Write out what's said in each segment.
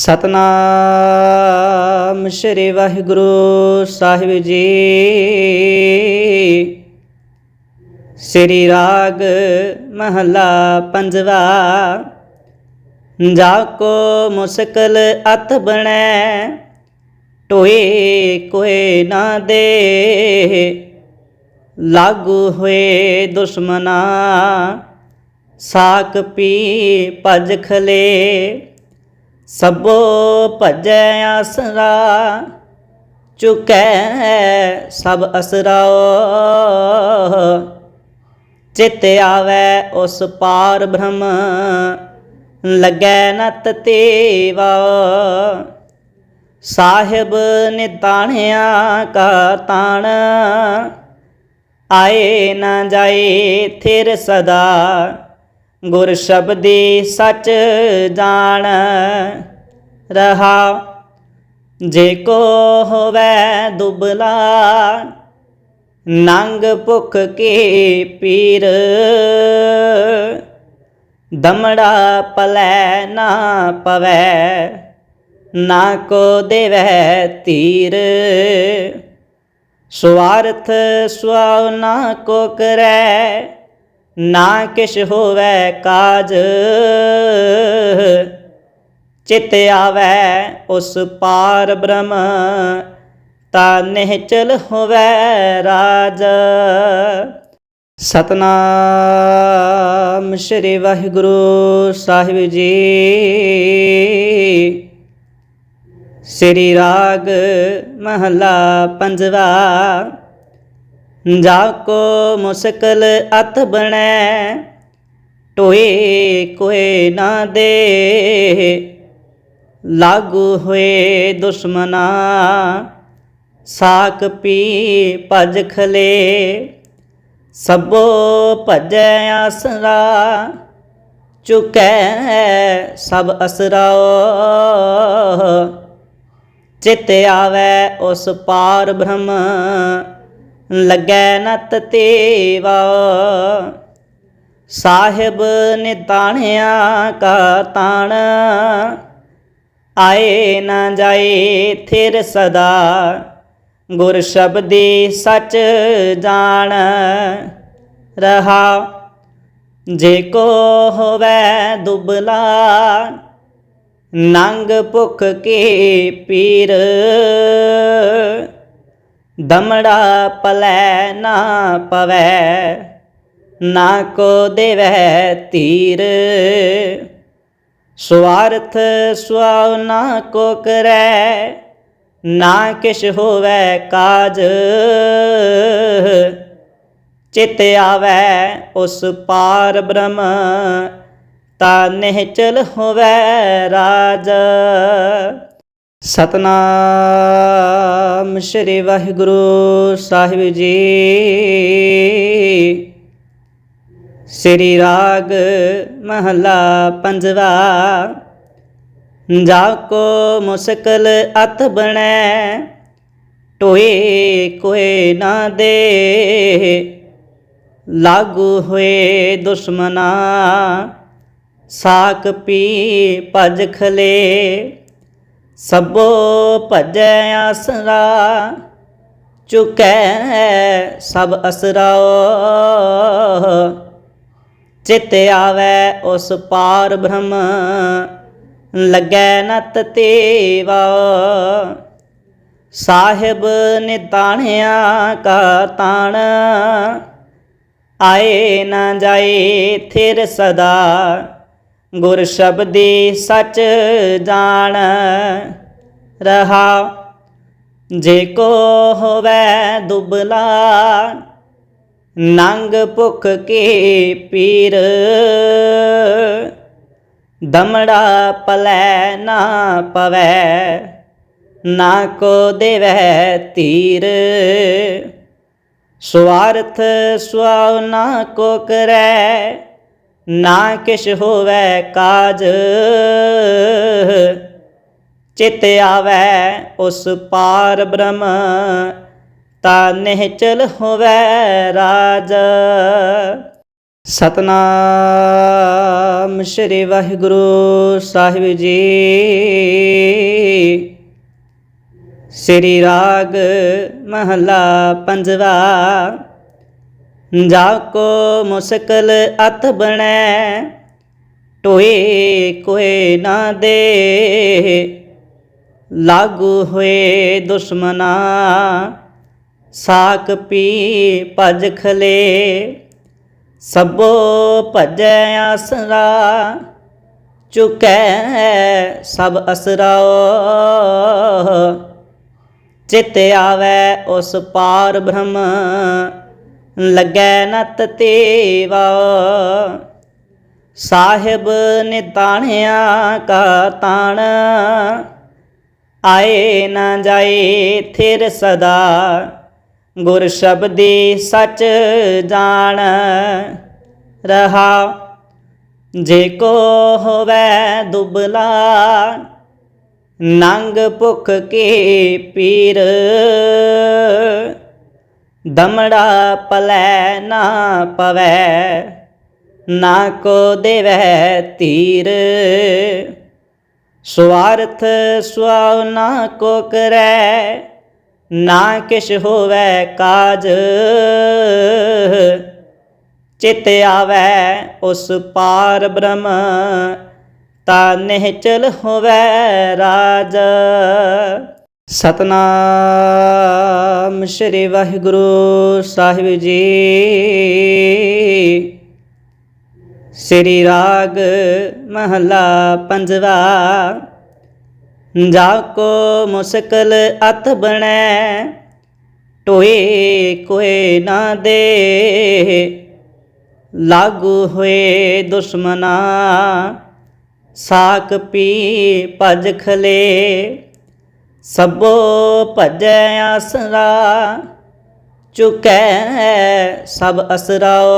ਸਤਨਾਮ ਸ੍ਰੀ ਵਾਹਿਗੁਰੂ ਸਾਹਿਬ ਜੀ। ਸ੍ਰੀ ਰਾਗ ਮਹਲਾ ਪੰਜਵਾ, ਜਾ ਕੋ ਮੁਸਕਲ ਅਤ ਬਣੈ, ਟੋਏ ਕੋਏ ਨਾ ਦੇ। ਲਾਗੂ ਹੋਏ ਦੁਸ਼ਮਨਾ, ਸਾਕ ਪੀ ਭਜ ਖਲੇ। ਸਭੋ ਭਜੈ ਆਸਰਾ, ਚੁਕੈ ਸਭ ਅਸਰਾਓ ਚਿਤ ਆਵੈ ਉਸ ਪਾਰ ਬ੍ਰਹਮ, ਲੱਗੈ ਨਤ ਤੇਵਾ। ਸਾਹਿਬ ਨਿਤਾਣਿਆ ਕਾ ਤਾਣ, ਆਏ ਨਾ ਜਾਏ ਥਿਰ ਸਦਾ। ਗੁਰ ਸ਼ਬਦੀ ਸੱਚ ਜਾਣ ਰਹਾ। ਜੇ ਕੋ ਹੋਵੇ ਦੁਬਲਾ, ਨੰਗ ਭੁਖ ਕੇ ਪੀਰ। ਦਮੜਾ ਪਲੈ ਨਾ ਪਵੈ, ਨਾ ਕੋ ਦੇਵੈ ਤੀਰ। ਸਵਾਰਥ ਸੁਆਵ ਨਾ ਕੋ ਕਰੈ ਨਾ ਕਿਛ ਹੋਵੇ ਕਾਜ, ਚਿਤ ਆਵੈ ਉਸ ਪਾਰ ਬ੍ਰਹਮ, ਤਾ ਨਿਹਚਲ ਹੋਵੇ ਰਾਜ। ਸਤਨਾਮ ਸ੍ਰੀ ਵਾਹਿਗੁਰੂ ਸਾਹਿਬ ਜੀ। ਸ੍ਰੀ ਰਾਗ ਮਹਲਾ ਪੰਜਵਾ। ਜਾ ਕੋ ਮੁਸਕਲ ਅਤ ਬਣੈ, ਟੋਏ ਕੋਏ ਨਾ ਦੇ। ਲਾਗੂ ਹੋਏ ਦੁਸ਼ਮਨਾ, ਸਾਕ ਪੀ ਭਜ ਖਲੇ। ਸਭੋ ਭਜੈ ਆਸਰਾ, ਚੁਕੈ ਸਭ ਅਸਰਾਓ ਚਿਤ ਆਵੈ ਉਸ ਪਾਰ ਬ੍ਰਹਮ ਲੱਗੈ ਨਤ ਤੇਵਾ। ਸਾਹਿਬ ਨਿਤਾਣਿਆ ਕਾ ਤਾਣ। ਆਏ ਨਾ ਜਾਏ ਥਿਰ ਸਦਾ। ਗੁਰ ਸ਼ਬਦੀ ਸਚ ਜਾਣ। ਰਹਾ, ਜੇ ਕੋ ਹੋਵੇ ਦੁਬਲਾ, ਨੰਗ ਭੁਖ ਕੇ ਪੀਰ। ਦਮੜਾ ਪਲੈ ਨਾ ਪਵੈ, ਨਾ ਕੋ ਦੇਵੈ ਤੀਰ। ਸਵਾਰਥ ਸੁਆਵ ਨਾ ਕੋ ਕਰੈ, ਨਾ ਕਿਛ ਹੋਵੈ ਕਾਜ। ਚਿਤ ਆਵੈ ਉਸ ਪਾਰ ਬ੍ਰਹਮ, ਤਾ ਨਿਹਚਲ ਹੋਵੈ ਰਾਜ। ਸਤਨਾਮ ਸ੍ਰੀ ਵਾਹਿਗੁਰੂ ਸਾਹਿਬ ਜੀ। ਸ੍ਰੀ ਰਾਗ ਮਹਲਾ ਪੰਜਵਾ, ਜਾ ਕੋ ਮੁਸਕਲ ਅਤ ਬਣੈ, ਟੋਏ ਕੋਏ ਨਾ ਦੇ। ਲਾਗੂ ਹੋਏ ਦੁਸ਼ਮਨਾ, ਸਾਕ ਪੀ ਭਜ ਖਲੇ। ਸਭੋ ਭਜੈ ਆਸਰਾ, ਚੁਕੈ ਸਭ ਅਸਰਾਓ ਚਿਤ ਆਵੈ ਉਸ ਪਾਰ ਬ੍ਰਹਮ, ਲੱਗੈ ਨਤ ਤੇਵਾ। ਸਾਹਿਬ ਨਿਤਾਣਿਆ ਕਾ ਤਾਣ, ਆਏ ਨਾ ਜਾਏ ਥਿਰ ਸਦਾ। ਗੁਰ ਸ਼ਬਦੀ ਸਚ ਜਾਣ ਰਹਾ। ਜੇ ਕੋ ਹੋਵੇ ਦੁਬਲਾ ਨੰਗ ਭੁਖ ਕੇ ਪੀਰ। ਦਮੜਾ ਪਲੈ ਨਾ ਪਵੈ, ਨਾ ਕੋ ਦੇਵੈ ਤੀਰ। ਸਵਾਰਥ ਸੁਆਵ ਨਾ ਕੋ ਕਰੈ ਨਾ ਕਿਛ ਹੋਵੇ ਕਾਜ, ਚਿਤ ਆਵੈ ਉਸ ਪਾਰ ਬ੍ਰਹਮ, ਤਾ ਨਿਹਚਲ ਹੋਵੇ ਰਾਜ। ਸਤਨਾਮ ਸ੍ਰੀ ਵਾਹਿਗੁਰੂ ਸਾਹਿਬ ਜੀ। ਸ੍ਰੀ ਰਾਗ ਮਹਲਾ ਪੰਜਵਾ। ਜਾ ਕੋ ਮੁਸਕਲ ਅਤ ਬਣੈ, ਟੋਏ ਕੋਏ ਨਾ ਦੇ। ਲਾਗੂ ਹੋਏ ਦੁਸ਼ਮਨਾ, ਸਾਕ ਪੀ ਭਜ ਖਲੇ। ਸਭੋ ਭਜੈ ਆਸਰਾ, ਚੁਕੈ ਸਭ ਅਸਰਾਓ ਚਿਤ ਆਵੈ ਉਸ ਪਾਰ ਬ੍ਰਹਮ ਲੱਗੈ ਨਤ ਤੇਵਾ। ਸਾਹਿਬ ਨਿਤਾਣਿਆ ਕਾ ਤਾਣ। ਆਏ ਨਾ ਜਾਏ ਥਿਰ ਸਦਾ। ਗੁਰ ਸ਼ਬਦੀ ਸਚ ਜਾਣ। ਰਹਾ, ਜੇ ਕੋ ਹੋਵੇ ਦੁਬਲਾ, ਨੰਗ ਭੁਖ ਕੇ ਪੀਰ। ਦਮੜਾ ਪਲੈ ਨਾ ਪਵੈ, ਨਾ ਕੋ ਦੇਵੈ ਤੀਰ। ਸਵਾਰਥ ਸੁਆਉ ਨਾ ਕੋ ਕਰੈ, ਨਾ ਕਿਛ ਹੋਵੈ ਕਾਜ। ਚਿਤ ਆਵੈ ਉਸ ਪਾਰ ਬ੍ਰਹਮ, ਤਾ ਨਿਹਚਲ ਹੋਵੈ ਰਾਜ। ਸਤਨਾਮ ਸ੍ਰੀ ਵਾਹਿਗੁਰੂ ਸਾਹਿਬ ਜੀ। ਸ੍ਰੀ ਰਾਗ ਮਹਲਾ ਪੰਜਵਾ, ਜਾ ਕੋ ਮੁਸਕਲ ਅਤ ਬਣੈ, ਟੋਏ ਕੋਏ ਨਾ ਦੇ। ਲਾਗੂ ਹੋਏ ਦੁਸ਼ਮਨਾ, ਸਾਕ ਪੀ ਭਜ ਖਲੇ। ਸਭੋ ਭਜੈ ਆਸਰਾ, ਚੁਕੈ ਸਭ ਅਸਰਾਓ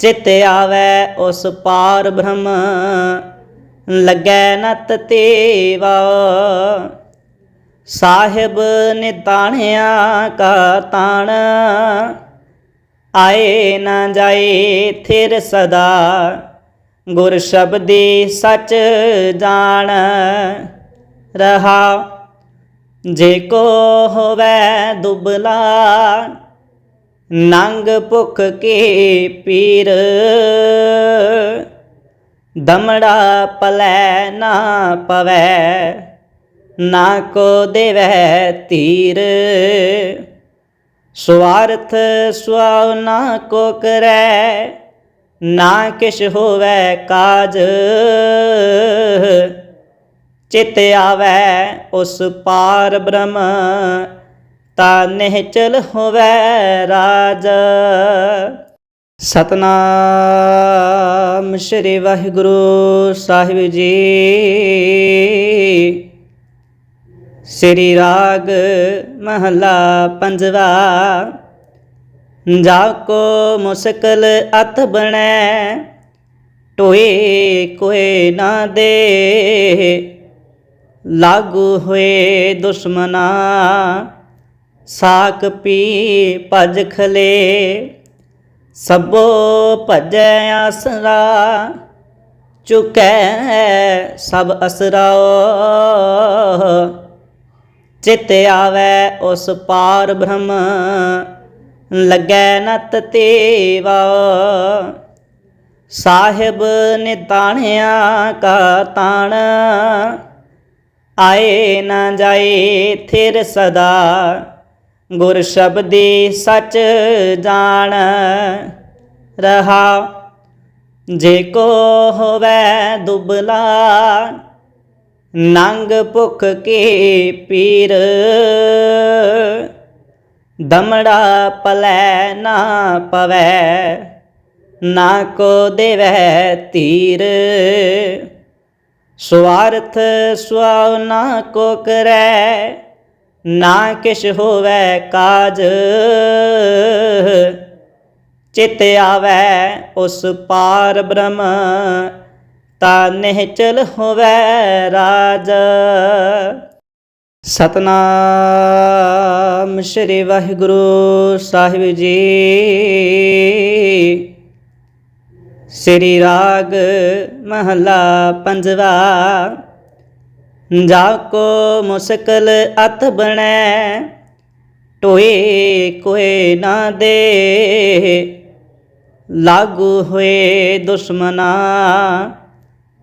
ਚਿਤ ਆਵੈ ਉਸ ਪਾਰ ਬ੍ਰਹਮ, ਲੱਗੈ ਨਤ ਤੇਵਾ। ਸਾਹਿਬ ਨਿਤਾਣਿਆ ਕਾ ਤਾਣ, ਆਏ ਨਾ ਜਾਏ ਥਿਰ ਸਦਾ। ਗੁਰ ਸ਼ਬਦੀ ਸਚ ਜਾਣ ਰਹਾ। ਜੇ ਕੋ ਹੋਵੇ ਦੁਬਲਾ ਨੰਗ ਭੁਖ ਕੇ ਪੀਰ। ਦਮੜਾ ਪਲੈ ਨਾ ਪਵੈ, ਨਾ ਕੋ ਦੇਵੈ ਤੀਰ। ਸਵਾਰਥ ਸੁਆਉ ਨਾ ਕੋ ਕਰੈ ਨਾ ਕਿਛ ਹੋਵੇ ਕਾਜ। ਚਿਤ ਆਵੈ ਉਸ ਪਾਰ ਬ੍ਰਹਮ, ਤਾ ਨਿਹਚਲ ਹੋਵੇ ਰਾਜ। ਸਤਨਾਮ ਸ੍ਰੀ ਵਾਹਿਗੁਰੂ ਸਾਹਿਬ ਜੀ। ਸ੍ਰੀ ਰਾਗ ਮਹਲਾ ਪੰਜਵਾ। ਜਾ ਕੋ ਮੁਸਕਲ ਅਤ ਬਣੈ, ਟੋਏ ਕੋਏ ਨਾ ਦੇ। ਲਾਗੂ ਹੋਏ ਦੁਸ਼ਮਨਾ, ਸਾਕ ਪੀ ਭਜ ਖਲੇ। ਸਭੋ ਭਜੈ ਆਸਰਾ, ਚੁਕੈ ਸਭ ਅਸਰਾਓ ਚਿਤ ਆਵੈ ਉਸ ਪਾਰ ਬ੍ਰਹਮ ਲੱਗੈ ਨਤ ਤੇਵਾ। ਸਾਹਿਬ ਨਿਤਾਣਿਆ ਕਾ ਤਾਣ। ਆਏ ਨਾ ਜਾਏ ਥਿਰ ਸਦਾ। ਗੁਰ ਸ਼ਬਦੀ ਸਚ ਜਾਣ। ਰਹਾ, ਜੇ ਕੋ ਹੋਵੇ ਦੁਬਲਾ, ਨੰਗ ਭੁਖ ਕੇ ਪੀਰ। ਦਮੜਾ ਪਲੈ ਨਾ ਪਵੈ, ਨਾ ਕੋ ਦੇਵੈ ਤੀਰ। ਸਵਾਰਥ ਸੁਆਉ ਨਾ ਕੋ ਕਰੈ, ਨਾ ਕਿਛ ਹੋਵੈ ਕਾਜ। ਚਿਤ ਆਵੈ ਉਸ ਪਾਰ ਬ੍ਰਹਮ, ਤਾ ਨਿਹਚਲ ਹੋਵੈ ਰਾਜ। ਸਤਨਾਮ ਸ੍ਰੀ ਵਾਹਿਗੁਰੂ ਸਾਹਿਬ ਜੀ। ਸ੍ਰੀ ਰਾਗ ਮਹਲਾ ਪੰਜਵਾ, ਜਾ ਕੋ ਮੁਸਕਲ ਅਤ ਬਣੈ, ਟੋਏ ਕੋਏ ਨਾ ਦੇ। ਲਾਗੂ ਹੋਏ ਦੁਸ਼ਮਨਾ,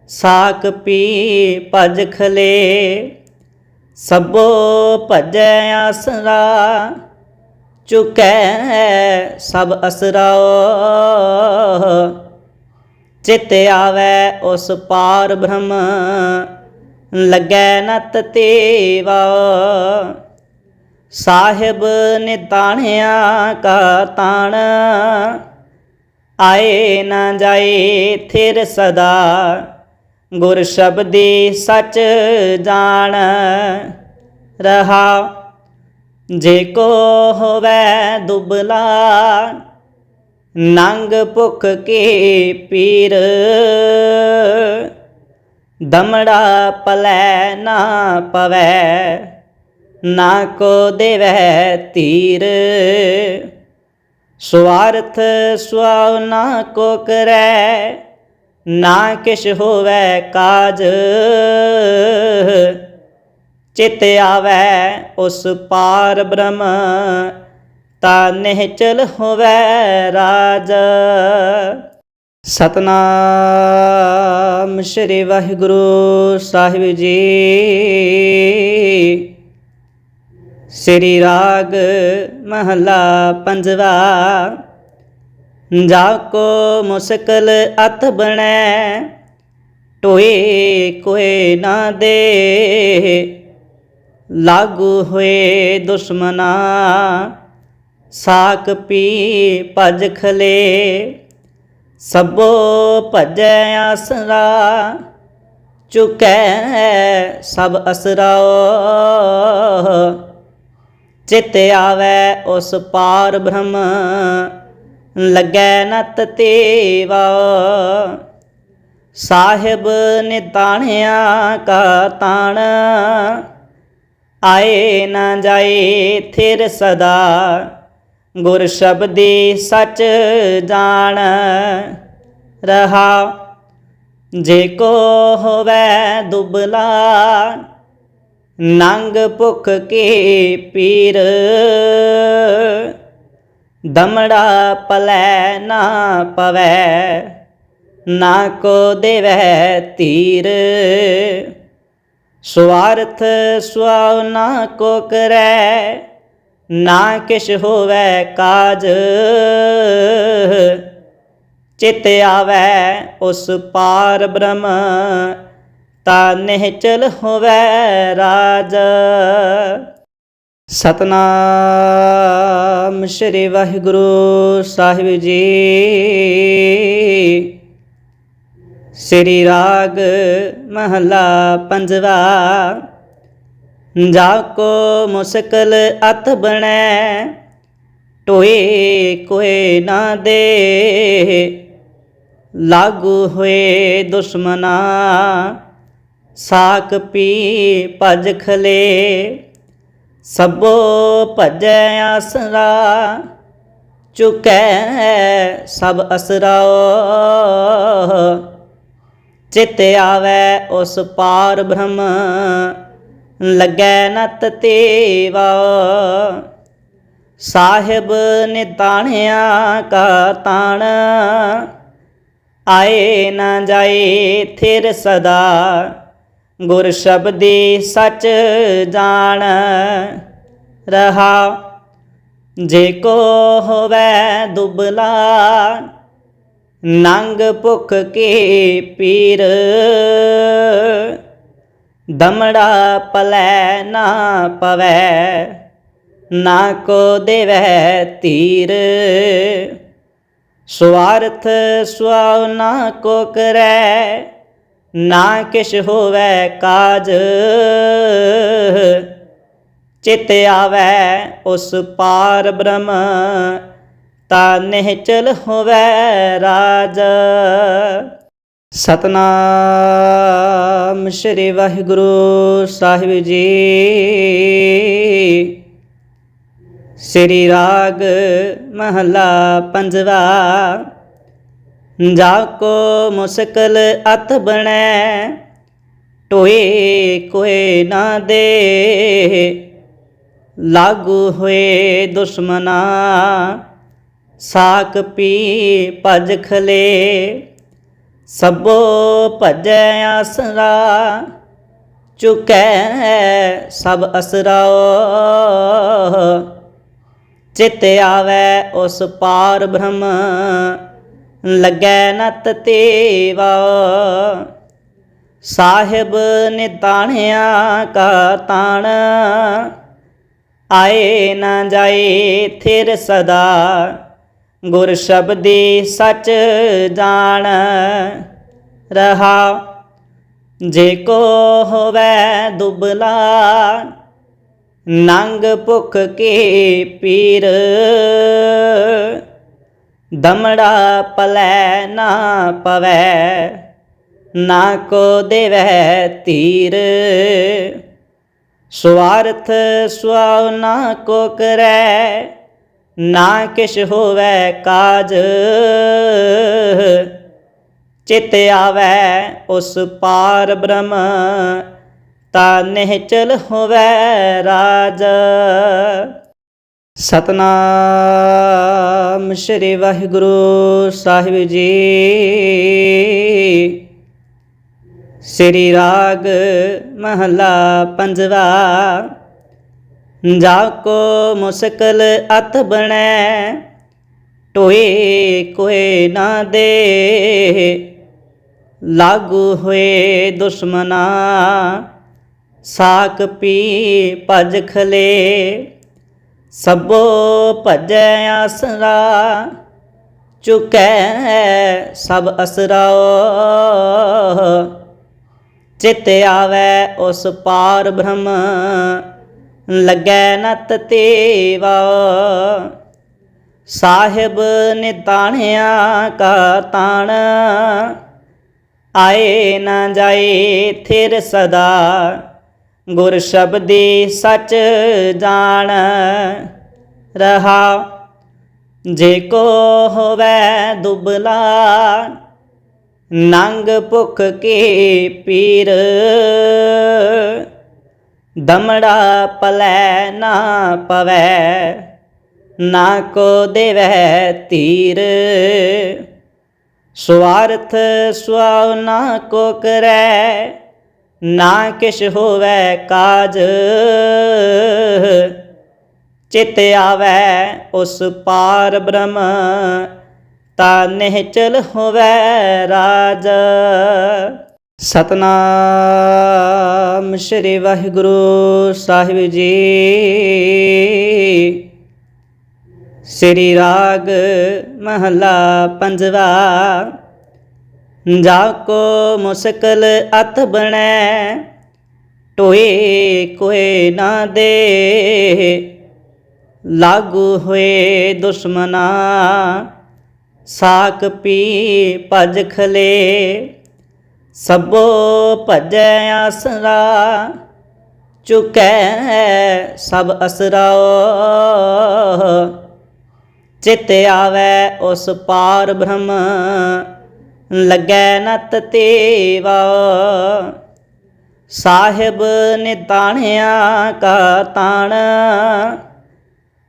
ਸਾਕ ਪੀ ਭਜ ਖਲੇ। ਸਭੋ ਭਜੈ ਆਸਰਾ, ਚੁਕੈ ਸਭ ਅਸਰਾਓ ਚਿਤ ਆਵੈ ਉਸ ਪਾਰ ਬ੍ਰਹਮ, ਲੱਗੈ ਨਤ ਤੇਵਾ। ਸਾਹਿਬ ਨਿਤਾਣਿਆ ਕਾ ਤਾਣ, ਆਏ ਨਾ ਜਾਏ ਥਿਰ ਸਦਾ। ਗੁਰ ਸ਼ਬਦੀ ਸੱਚ ਜਾਣ ਰਹਾ। ਜੇ ਕੋ ਹੋਵੇ ਦੁਬਲਾ, ਨੰਗ ਭੁਖ ਕੇ ਪੀਰ। ਦਮੜਾ ਪਲੈ ਨਾ ਪਵੈ, ਨਾ ਕੋ ਦੇਵੈ ਤੀਰ। ਸਵਾਰਥ ਸੁਆਉ ਨਾ ਕੋ ਕਰੈ ਨਾ ਕਿਛ ਹੋਵੇ ਕਾਜ, ਚਿਤ ਆਵੈ ਉਸ ਪਾਰ ਬ੍ਰਹਮ, ਤਾ ਨਿਹਚਲ ਹੋਵੇ ਰਾਜ। ਸਤਨਾਮ ਸ੍ਰੀ ਵਾਹਿਗੁਰੂ ਸਾਹਿਬ ਜੀ। ਸ੍ਰੀ ਰਾਗ ਮਹਲਾ ਪੰਜਵਾ। ਜਾ ਕੋ ਮੁਸਕਲ ਅਤ ਬਣੈ, ਟੋਏ ਕੋਏ ਨਾ ਦੇ। ਲਾਗੂ ਹੋਏ ਦੁਸ਼ਮਨਾ, ਸਾਕ ਪੀ ਭਜ ਖਲੇ। ਸਭੋ ਭਜੈ ਆਸਰਾ, ਚੁਕੈ ਸਭ ਅਸਰਾਓ ਚਿਤ ਆਵੈ ਉਸ ਪਾਰ ਬ੍ਰਹਮ ਲੱਗੈ ਨਤ ਤੇਵਾ। ਸਾਹਿਬ ਨਿਤਾਣਿਆ ਕਾ ਤਾਣ। ਆਏ ਨਾ ਜਾਏ ਥਿਰ ਸਦਾ। ਗੁਰ ਸ਼ਬਦੀ ਸਚ ਜਾਣ। ਰਹਾ, ਜੇ ਕੋ ਹੋਵੇ ਦੁਬਲਾ, ਨੰਗ ਭੁਖ ਕੇ ਪੀਰ। ਦਮੜਾ ਪਲੈ ਨਾ ਪਵੈ, ਨਾ ਕੋ ਦੇਵੈ ਧੀਰ ਸਵਾਰਥ ਸੁਆਉ ਨਾ ਕੋ ਕਰੈ, ਨਾ ਕਿਛ ਹੋਵੈ ਕਾਜ। ਚਿਤ ਆਵੈ ਉਸ ਪਾਰ ਬ੍ਰਹਮ, ਤਾ ਨਿਹਚਲ ਹੋਵੈ ਰਾਜ। ਸਤਨਾਮ ਸ੍ਰੀ ਵਾਹਿਗੁਰੂ ਸਾਹਿਬ ਜੀ। ਸ੍ਰੀ ਰਾਗ ਮਹਲਾ ਪੰਜਵਾ, ਜਾ ਕੋ ਮੁਸਕਲ ਅਤ ਬਣੈ, ਟੋਏ ਕੋਏ ਨਾ ਦੇ। ਲਾਗੂ ਹੋਏ ਦੁਸ਼ਮਨਾ, ਸਾਕ ਪੀ ਭਜ ਖਲੇ। ਸਭੋ ਭਜੈ ਆਸਰਾ, ਚੁਕੈ ਸਭ ਅਸਰਾਓ ਚਿਤ ਆਵੈ ਉਸ ਪਾਰ ਬ੍ਰਹਮ, ਲੱਗੈ ਨਤ ਤੇਵਾ। ਸਾਹਿਬ ਨਿਤਾਣਿਆ ਕਾ ਤਾਣ, ਆਏ ਨਾ ਜਾਏ ਥਿਰ ਸਦਾ। ਗੁਰ ਸ਼ਬਦੀ ਸਚ ਜਾਣ ਰਹਾ। ਜੇ ਕੋ ਹੋਵੇ ਦੁਬਲਾ, ਨੰਗ ਭੁਖ ਕੇ ਪੀਰ। ਦਮੜਾ ਪਲੈ ਨਾ ਪਵੈ, ਨਾ ਕੋ ਦੇਵੈ ਤੀਰ। ਸਵਾਰਥ ਸੁਆਉ ਨਾ ਕੋ ਕਰੈ ਨਾ ਕਿਛ ਹੋਵੇ ਕਾਜ, ਚਿਤ ਆਵੈ ਉਸ ਪਾਰ ਬ੍ਰਹਮ, ਤਾ ਨਿਹਚਲ ਹੋਵੇ ਰਾਜ। ਸਤਨਾਮ ਸ੍ਰੀ ਵਾਹਿਗੁਰੂ ਸਾਹਿਬ ਜੀ। ਸ੍ਰੀ ਰਾਗ ਮਹਲਾ ਪੰਜਵਾ। ਜਾ ਕੋ ਮੁਸਕਲ ਅਤ ਬਣੈ, ਟੋਏ ਕੋਏ ਨਾ ਦੇ। ਲਾਗੂ ਹੋਏ ਦੁਸ਼ਮਨਾ, ਸਾਕ ਪੀ ਭਜ ਖਲੇ। ਸਭੋ ਭਜੈ ਆਸਰਾ, ਚੁਕੈ ਸਭ ਅਸਰਾਓ ਚਿਤ ਆਵੈ ਉਸ ਪਾਰ ਬ੍ਰਹਮ ਲੱਗੈ ਨਤ ਤੇਵਾ। ਸਾਹਿਬ ਨੇ ਤਾਣਿਆ ਕਾ ਤਾਣ। ਆਏ ਨਾ ਜਾਏ ਥਿਰ ਸਦਾ। ਗੁਰ ਸ਼ਬਦੀ ਸਚ ਜਾਣ। ਰਹਾ, ਜੇ ਕੋ ਹੋਵੇ ਦੁਬਲਾ, ਨੰਗ ਭੁਖ ਕੇ ਪੀਰ। ਦਮੜਾ ਪਲੈ ਨਾ ਪਵੈ, ਨਾ ਕੋ ਦੇਵੈ ਤੀਰ। ਸਵਾਰਥ ਸੁਆਉ ਨਾ ਕੋ ਕਰੈ, ਨਾ ਕਿਛ ਹੋਵੈ ਕਾਜ। ਚਿਤ ਆਵੈ ਉਸ ਪਾਰ ਬ੍ਰਹਮ, ਤਾ ਨਿਹਚਲ ਹੋਵੈ ਰਾਜ। ਸਤਨਾਮ ਸ੍ਰੀ ਵਾਹਿਗੁਰੂ ਸਾਹਿਬ ਜੀ। ਸ੍ਰੀ ਰਾਗ ਮਹਲਾ ਪੰਜਵਾ, ਜਾ ਕੋ ਮੁਸਕਲ ਅਤ ਬਣੈ, ਟੋਏ ਕੋਏ ਨਾ ਦੇ। ਲਾਗੂ ਹੋਏ ਦੁਸ਼ਮਨਾ, ਸਾਕ ਪੀ ਭਜ ਖਲੇ। ਸਭੋ ਭਜੈ ਆਸਰਾ, ਚੁਕੈ ਸਭ ਅਸਰਾਓ ਚਿਤ ਆਵੈ ਉਸ ਪਾਰ ਬ੍ਰਹਮ, ਲੱਗੈ ਨਤ ਤੇਵਾ। ਸਾਹਿਬ ਨਿਤਾਣਿਆ ਕਾ ਤਾਣ, ਆਏ ਨਾ ਜਾਏ ਥਿਰ ਸਦਾ। ਗੁਰ ਸ਼ਬਦੀ ਸੱਚ ਜਾਣ ਰਹਾ। ਜੇ ਕੋ ਹੋਵੇ ਦੁਬਲਾ ਨੰਗ ਭੁਖ ਕੇ ਪੀਰ। ਦਮੜਾ ਪਲੈ ਨਾ ਪਵੈ, ਨਾ ਕੋ ਦੇਵੈ ਤੀਰ। ਸਵਾਰਥ ਸੁਆਉ ਨਾ ਕੋ ਕਰੈ ਨਾ ਕਿਛ ਹੋਵੇ ਕਾਜ, ਚਿਤ ਆਵੈ ਉਸ ਪਾਰ ਬ੍ਰਹਮ, ਤਾ ਨਿਹਚਲ ਹੋਵੇ ਰਾਜ। ਸਤਨਾਮ ਸ੍ਰੀ ਵਾਹਿਗੁਰੂ ਸਾਹਿਬ ਜੀ। ਸ੍ਰੀ ਰਾਗ ਮਹਲਾ ਪੰਜਵਾ। ਜਾ ਕੋ ਮੁਸਕਲ ਅਤ ਬਣੈ, ਟੋਏ ਕੋਏ ਨਾ ਦੇ। ਲਾਗੂ ਹੋਏ ਦੁਸ਼ਮਨਾ, ਸਾਕ ਪੀ ਭਜ ਖਲੇ। ਸਭੋ ਭਜੈ ਆਸਰਾ, ਚੁਕੈ ਸਭ ਅਸਰਾਓ ਚਿਤ ਆਵੈ ਉਸ ਪਾਰ ਬ੍ਰਹਮ ਲੱਗੈ ਨਤ ਤੇਵਾ। ਸਾਹਿਬ ਨੇ ਤਾਣਿਆ ਕਾ ਤਾਣ।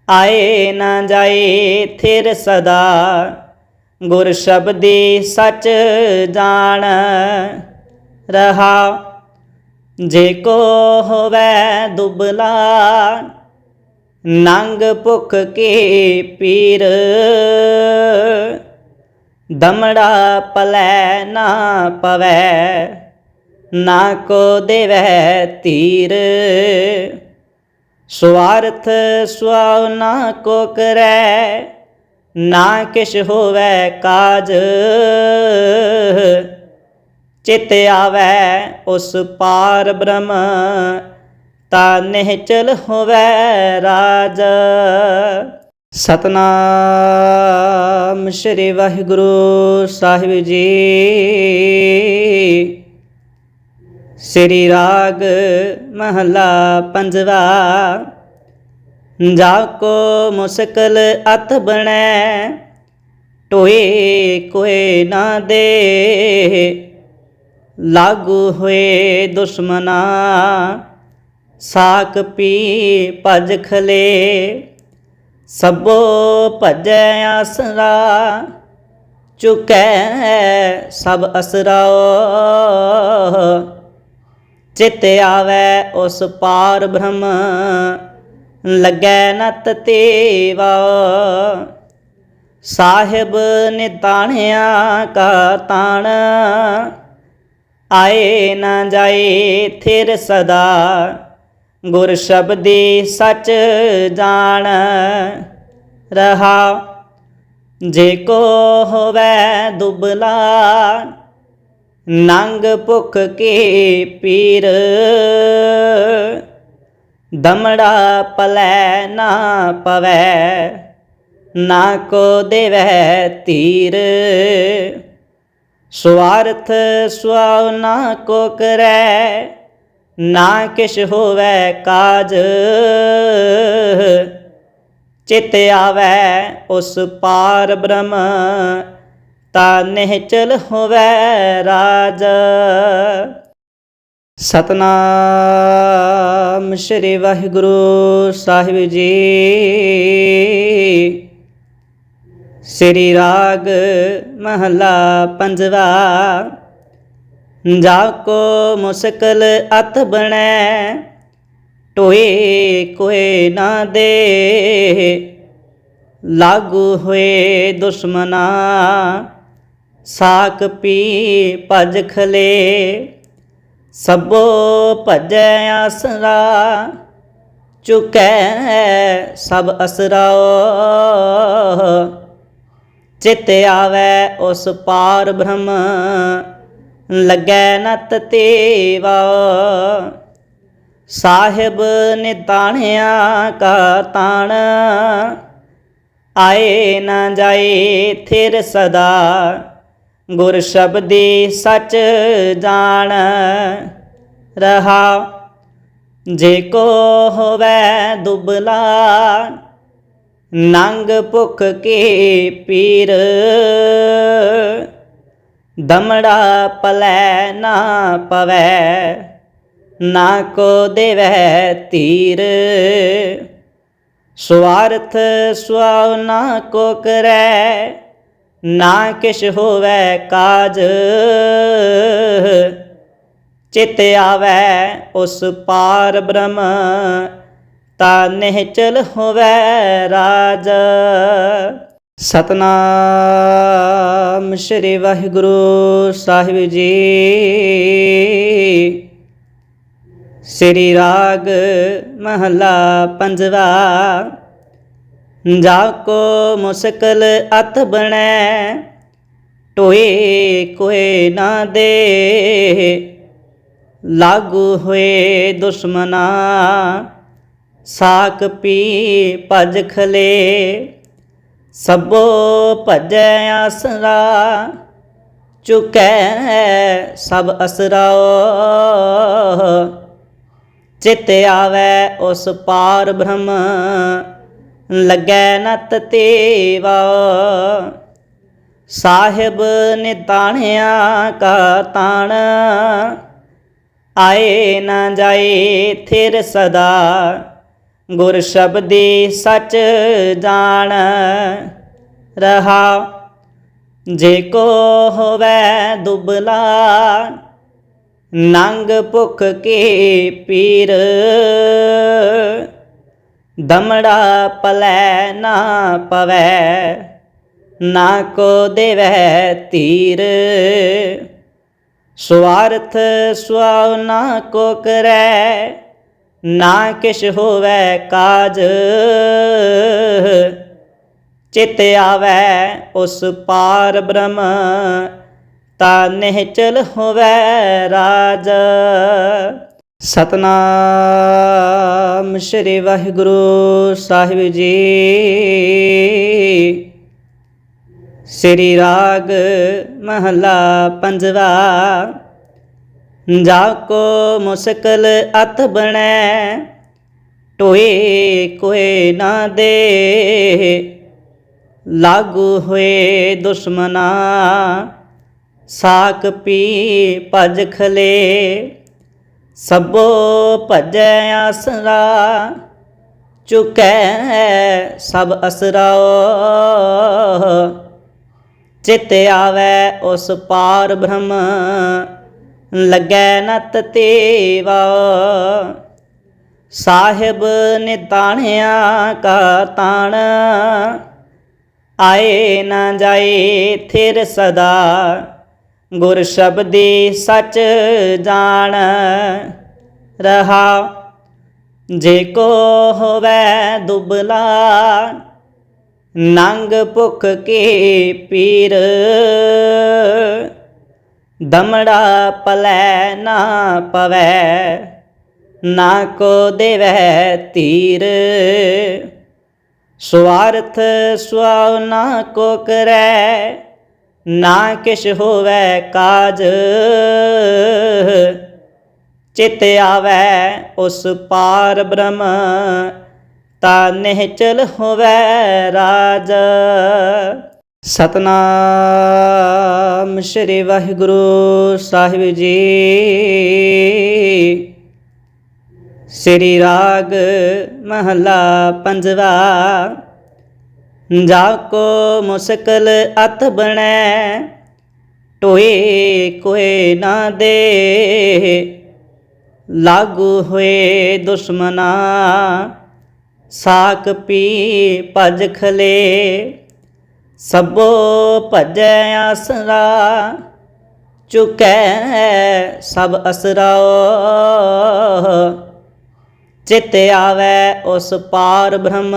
ਆਏ ਨਾ ਜਾਏ ਥਿਰ ਸਦਾ। ਗੁਰ ਸ਼ਬਦੀ ਸਚ ਜਾਣ। ਰਹਾ, ਜੇ ਕੋ ਹੋਵੇ ਦੁਬਲਾ, ਨੰਗ ਭੁਖ ਕੇ ਪੀਰ। ਦਮੜਾ ਪਲੈ ਨਾ ਪਵੈ, ਨਾ ਕੋ ਦੇਵੈ ਤੀਰ। ਸਵਾਰਥ ਸੁਆਉ ਨਾ ਕੋ ਕਰੈ, ਨਾ ਕਿਛ ਹੋਵੈ ਕਾਜ। ਚਿਤ ਆਵੈ ਉਸ ਪਾਰ ਬ੍ਰਹਮ, ਤਾ ਨਿਹਚਲ ਹੋਵੈ ਰਾਜ। ਸਤਨਾਮ ਸ੍ਰੀ ਵਾਹਿਗੁਰੂ ਸਾਹਿਬ ਜੀ। ਸ੍ਰੀ ਰਾਗ ਮਹਲਾ ਪੰਜਵਾ, ਜਾ ਕੋ ਮੁਸਕਲ ਅਤ ਬਣੈ, ਟੋਏ ਕੋਏ ਨਾ ਦੇ। ਲਾਗੂ ਹੋਏ ਦੁਸ਼ਮਨਾ, ਸਾਕ ਪੀ ਭਜ ਖਲੇ। ਸਭੋ ਭਜੈ ਆਸਰਾ, ਚੁਕੈ ਸਭ ਅਸਰਾਓ ਚਿਤ ਆਵੈ ਉਸ ਪਾਰ ਬ੍ਰਹਮ, ਲੱਗੈ ਨਤ ਤੇਵਾ। ਸਾਹਿਬ ਨਿਤਾਣਿਆ ਕਾ ਤਾਣ, ਆਏ ਨਾ ਜਾਏ ਥਿਰ ਸਦਾ। ਗੁਰ ਸ਼ਬਦੀ ਸਚ ਜਾਣ ਰਹਾ। ਜੇ ਕੋ ਹੋਵੇ ਦੁਬਲਾ, ਨੰਗ ਭੁਖ ਕੇ ਪੀਰ। ਦਮੜਾ ਪਲੈ ਨਾ ਪਵੈ, ਨਾ ਕੋ ਦੇਵੈ ਤੀਰ। ਸਵਾਰਥ ਸੁਆਉ ਨਾ ਕੋ ਕਰੈ ਨਾ ਕਿਛ ਹੋਵੇ ਕਾਜ, ਚਿਤ ਆਵੈ ਉਸ ਪਾਰ ਬ੍ਰਹਮ, ਤਾ ਨਿਹਚਲ ਹੋਵੇ ਰਾਜ। ਸਤਨਾਮ ਸ੍ਰੀ ਵਾਹਿਗੁਰੂ ਸਾਹਿਬ ਜੀ। ਸ੍ਰੀ ਰਾਗ ਮਹਲਾ ਪੰਜਵਾ। ਜਾ ਕੋ ਮੁਸਕਲ ਅਤ ਬਣੈ, ਟੋਏ ਕੋਏ ਨਾ ਦੇ। ਲਾਗੂ ਹੋਏ ਦੁਸ਼ਮਨਾ, ਸਾਕ ਪੀ ਭਜ ਖਲੇ। ਸਭੋ ਭਜੈ ਆਸਰਾ, ਚੁਕੈ ਸਭ ਅਸਰਾਓ ਚਿਤ ਆਵੈ ਉਸ ਪਾਰ ਬ੍ਰਹਮ ਲੱਗੈ ਨਤ ਤੇਵਾ। ਸਾਹਿਬ ਨਿਤਾਣਿਆ ਕਾ ਤਾਣ। ਆਏ ਨਾ ਜਾਏ ਥਿਰ ਸਦਾ। ਗੁਰ ਸ਼ਬਦੀ ਸਚ ਜਾਣ। ਰਹਾ, ਜੇ ਕੋ ਹੋਵੇ ਦੁਬਲਾ, ਨੰਗ ਭੁਖ ਕੇ ਪੀਰ। ਦਮੜਾ ਪਲੈ ਨਾ ਪਵੈ, ਨਾ ਕੋ ਦੇਵੈ ਤੀਰ। ਸਵਾਰਥ ਸੁਆਉ ਨਾ ਕੋ ਕਰੈ, ਨਾ ਕਿਛ ਹੋਵੈ ਕਾਜ। ਚਿਤ ਆਵੈ ਉਸ ਪਾਰ ਬ੍ਰਹਮ, ਤਾ ਨਿਹਚਲ ਹੋਵੈ ਰਾਜ। ਸਤਨਾਮ ਸ੍ਰੀ ਵਾਹਿਗੁਰੂ ਸਾਹਿਬ ਜੀ। ਸ੍ਰੀ ਰਾਗ ਮਹਲਾ ਪੰਜਵਾ, ਜਾ ਕੋ ਮੁਸਕਲ ਅਤ ਬਣੈ, ਟੋਏ ਕੋਏ ਨਾ ਦੇ। ਲਾਗੂ ਹੋਏ ਦੁਸ਼ਮਨਾ, ਸਾਕ ਪੀ ਭਜ ਖਲੇ। ਸਭੋ ਭਜੈ ਆਸਰਾ, ਚੁਕੈ ਸਭ ਅਸਰਾਓ ਚਿਤ ਆਵੈ ਉਸ ਪਾਰ ਬ੍ਰਹਮ, ਲੱਗੈ ਨਤ ਤੇਵਾ। ਸਾਹਿਬ ਨਿਤਾਣਿਆ ਕਾ ਤਾਣ, ਆਏ ਨਾ ਜਾਏ ਥਿਰ ਸਦਾ। ਗੁਰ ਸ਼ਬਦੀ ਸਚ ਜਾਣ ਰਹਾ। ਜੇ ਕੋ ਹੋਵੇ ਦੁਬਲਾ ਨੰਗ ਭੁਖ ਕੇ ਪੀਰ। ਦਮੜਾ ਪਲੈ ਨਾ ਪਵੈ, ਨਾ ਕੋ ਦੇਵੈ ਤੀਰ। ਸਵਾਰਥ ਸੁਆਉ ਨਾ ਕੋ ਕਰੈ ਨਾ ਕਿਛ ਹੋਵੇ ਕਾਜ, ਚਿਤ ਆਵੈ ਉਸ ਪਾਰ ਬ੍ਰਹਮ, ਤਾ ਨਿਹਚਲ ਹੋਵੇ ਰਾਜ। ਸਤਨਾਮ ਸ੍ਰੀ ਵਾਹਿਗੁਰੂ ਸਾਹਿਬ ਜੀ। ਸ੍ਰੀ ਰਾਗ ਮਹਲਾ ਪੰਜਵਾ। ਜਾ ਕੋ ਮੁਸਕਲ ਅਤ ਬਣੈ, ਟੋਏ ਕੋਏ ਨਾ ਦੇ। ਲਾਗੂ ਹੋਏ ਦੁਸ਼ਮਨਾ, ਸਾਕ ਪੀ ਭਜ ਖਲੇ। ਸਭੋ ਭਜੈ ਆਸਰਾ, ਚੁਕੈ ਸਭ ਅਸਰਾਓ ਚਿਤ ਆਵੈ ਉਸ ਪਾਰ ਬ੍ਰਹਮ ਲੱਗੈ ਨਤ ਤੇਵਾ। ਸਾਹਿਬ ਨੇ ਤਾਣਿਆ ਕਾ ਤਾਣ। ਆਏ ਨਾ ਜਾਏ ਥਿਰ ਸਦਾ। ਗੁਰ ਸ਼ਬਦੀ ਸਚ ਜਾਣ। ਰਹਾ, ਜੇ ਕੋ ਹੋਵੇ ਦੁਬਲਾ, ਨੰਗ ਭੁਖ ਕੇ ਪੀਰ। ਦਮੜਾ ਪਲੈ ਨਾ ਪਵੈ, ਨਾ ਕੋ ਦੇਵੈ ਤੀਰ। ਸਵਾਰਥ ਸੁਆਉ ਨਾ ਕੋ ਕਰੈ, ਨਾ ਕਿਛ ਹੋਵੈ ਕਾਜ। ਚਿਤ ਆਵੈ ਉਸ ਪਾਰ ਬ੍ਰਹਮ, ਤਾ ਨਿਹਚਲ ਹੋਵੈ ਰਾਜ। ਸਤਨਾਮ ਸ੍ਰੀ ਵਾਹਿਗੁਰੂ ਸਾਹਿਬ ਜੀ। ਸ੍ਰੀ ਰਾਗ ਮਹਲਾ ਪੰਜਵਾ, ਜਾ ਕੋ ਮੁਸਕਲ ਅਤ ਬਣੈ, ਟੋਏ ਕੋਏ ਨਾ ਦੇ। ਲਾਗੂ ਹੋਏ ਦੁਸ਼ਮਨਾ, ਸਾਕ ਪੀ ਭਜ ਖਲੇ। ਸਭੋ ਭਜੈ ਆਸਰਾ, ਚੁਕੈ ਸਭ ਅਸਰਾਓ ਚਿਤ ਆਵੈ ਉਸ ਪਾਰ ਬ੍ਰਹਮ,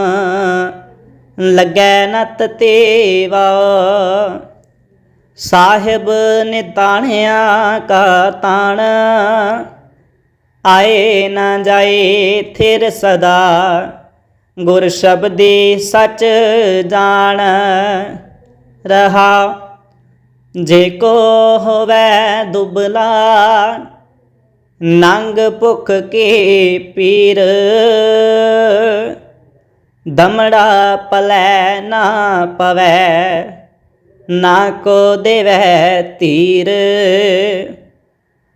ਲੱਗੈ ਨਤ ਤੇਵਾ। ਸਾਹਿਬ ਨਿਤਾਣਿਆ ਕਾ ਤਾਣ, ਆਏ ਨਾ ਜਾਏ ਥਿਰ ਸਦਾ। ਗੁਰ ਸ਼ਬਦੀ ਸੱਚ ਜਾਣ, ਰਹਾ। ਜੇ ਕੋ ਹੋਵੇ ਦੁਬਲਾ ਨੰਗ ਭੁਖ ਕੇ ਪੀਰ। ਦਮੜਾ ਪਲੈ ਨਾ ਪਵੈ, ਨਾ ਕੋ ਦੇਵੈ ਤੀਰ।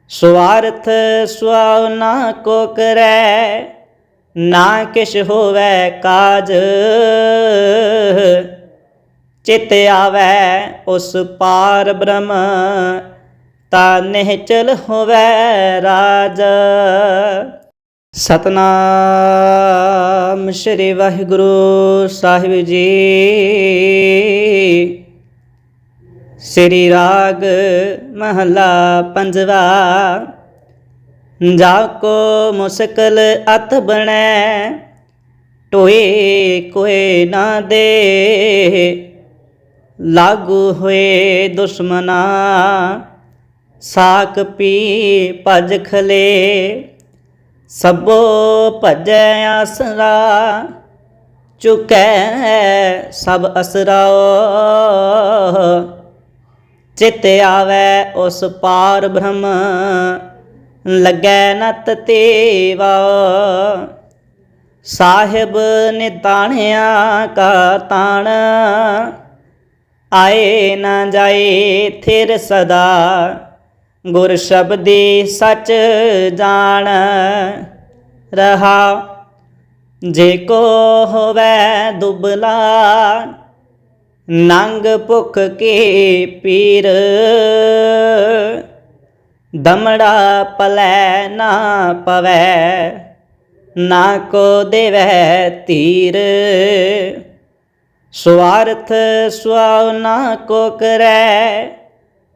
ਸਵਾਰਥ ਸੁਆਉ ਨਾ ਕੋ ਕਰੈ ਨਾ ਕਿਛ ਹੋਵੇ ਕਾਜ, ਚਿਤ ਆਵੈ ਉਸ ਪਾਰ ਬ੍ਰਹਮ, ਤਾ ਨਿਹਚਲ ਹੋਵੇ ਰਾਜ। ਸਤਨਾਮ ਸ੍ਰੀ ਵਾਹਿਗੁਰੂ ਸਾਹਿਬ ਜੀ। ਸ੍ਰੀ ਰਾਗ ਮਹਲਾ ਪੰਜਵਾ। ਜਾ ਕੋ ਮੁਸਕਲ ਅਤ ਬਣੈ, ਟੋਏ ਕੋਏ ਨਾ ਦੇ। ਲਾਗੂ ਹੋਏ ਦੁਸ਼ਮਨਾ, ਸਾਕ ਪੀ ਭਜ ਖਲੇ। ਸਭੋ ਭਜੈ ਆਸਰਾ, ਚੁਕੈ ਸਭ ਅਸਰਾਓ ਚਿਤ ਆਵੈ ਉਸ ਪਾਰ ਬ੍ਰਹਮ ਲੱਗੈ ਨਤ ਤੇਵਾ। ਸਾਹਿਬ ਨਿਤਾਣਿਆ ਕਾ ਤਾਣ। ਆਏ ਨਾ ਜਾਏ ਥਿਰ ਸਦਾ। ਗੁਰ ਸ਼ਬਦੀ ਸਚ ਜਾਣ। ਰਹਾ, ਜੇ ਕੋ ਹੋਵੇ ਦੁਬਲਾ, ਨੰਗ ਭੁਖ ਕੇ ਪੀਰ। ਦਮੜਾ ਪਲੈ ਨਾ ਪਵੈ, ਨਾ ਕੋ ਦੇਵੈ ਤੀਰ। ਸਵਾਰਥ ਸੁਆਉ ਨਾ ਕੋ ਕਰੈ,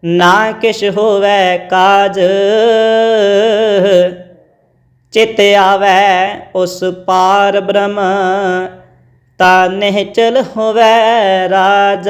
ਨਾ ਕਿਛ ਹੋਵੈ ਕਾਜ। ਚਿਤ ਆਵੈ ਉਸ ਪਾਰ ਬ੍ਰਹਮ, ਤਾ ਨਿਹਚਲ ਹੋਵੈ ਰਾਜ।